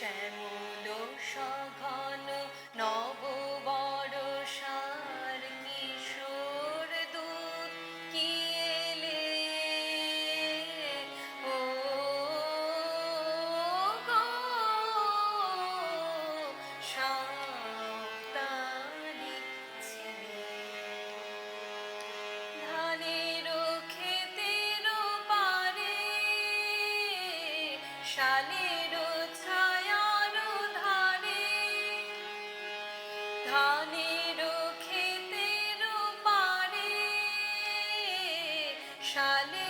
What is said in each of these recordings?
শ্যামল সঘন সালে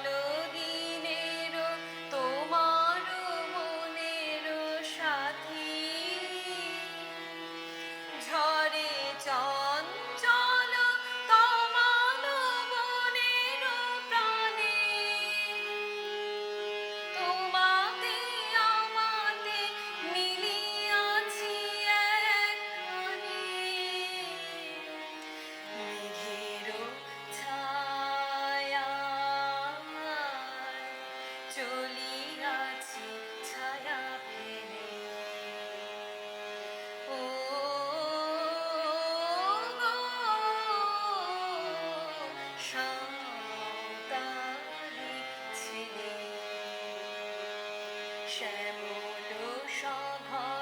চলিয়াছি ছায়া ও শ্যামল সভা